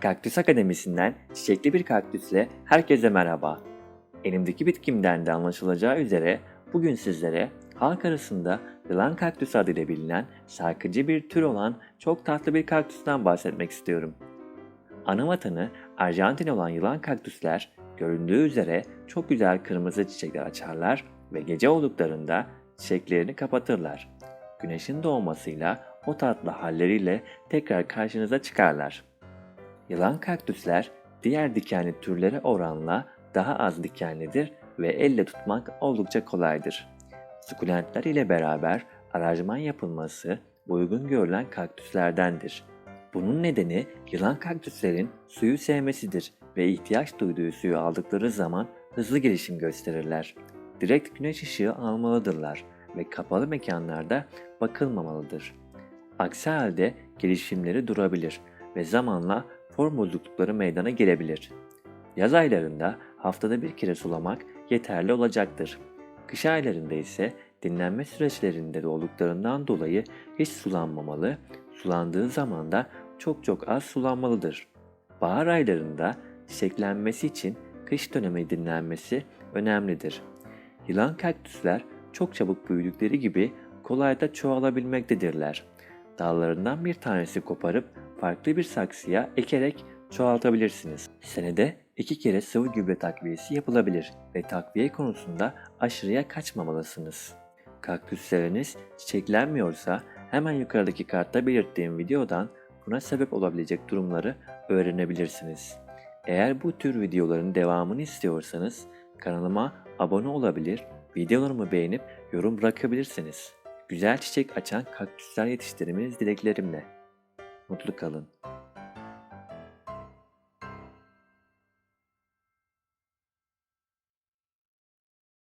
Kaktüs Akademisi'nden çiçekli bir kaktüsle herkese merhaba. Elimdeki bitkimden de anlaşılacağı üzere bugün sizlere halk arasında yılan kaktüsü adıyla bilinen şarkıcı bir tür olan çok tatlı bir kaktüsten bahsetmek istiyorum. Ana vatanı Arjantin olan yılan kaktüsler göründüğü üzere çok güzel kırmızı çiçekler açarlar ve gece olduklarında çiçeklerini kapatırlar. Güneşin doğmasıyla o tatlı halleriyle tekrar karşınıza çıkarlar. Yılan kaktüsler diğer dikenli türlere oranla daha az dikenlidir ve elle tutmak oldukça kolaydır. Sukulentler ile beraber aranjman yapılması uygun görülen kaktüslerdendir. Bunun nedeni yılan kaktüslerin suyu sevmesidir ve ihtiyaç duyduğu suyu aldıkları zaman hızlı gelişim gösterirler. Direkt güneş ışığı almalıdırlar ve kapalı mekanlarda bakılmamalıdır. Aksi halde gelişimleri durabilir ve zamanla form bozuklukları meydana gelebilir. Yaz aylarında haftada bir kere sulamak yeterli olacaktır. Kış aylarında ise dinlenme süreçlerinde de olduklarından dolayı hiç sulanmamalı, sulandığı zaman da çok çok az sulanmalıdır. Bahar aylarında çiçeklenmesi için kış dönemi dinlenmesi önemlidir. Yılan kaktüsler çok çabuk büyüdükleri gibi kolayda çoğalabilmektedirler. Dallarından bir tanesi koparıp farklı bir saksıya ekerek çoğaltabilirsiniz. Senede iki kere sıvı gübre takviyesi yapılabilir ve takviye konusunda aşırıya kaçmamalısınız. Kaktüsleriniz çiçeklenmiyorsa hemen yukarıdaki kartta belirttiğim videodan buna sebep olabilecek durumları öğrenebilirsiniz. Eğer bu tür videoların devamını istiyorsanız kanalıma abone olabilir, videolarımı beğenip yorum bırakabilirsiniz. Güzel çiçek açan kaktüsler yetiştirmeniz dileklerimle. Mutlu kalın.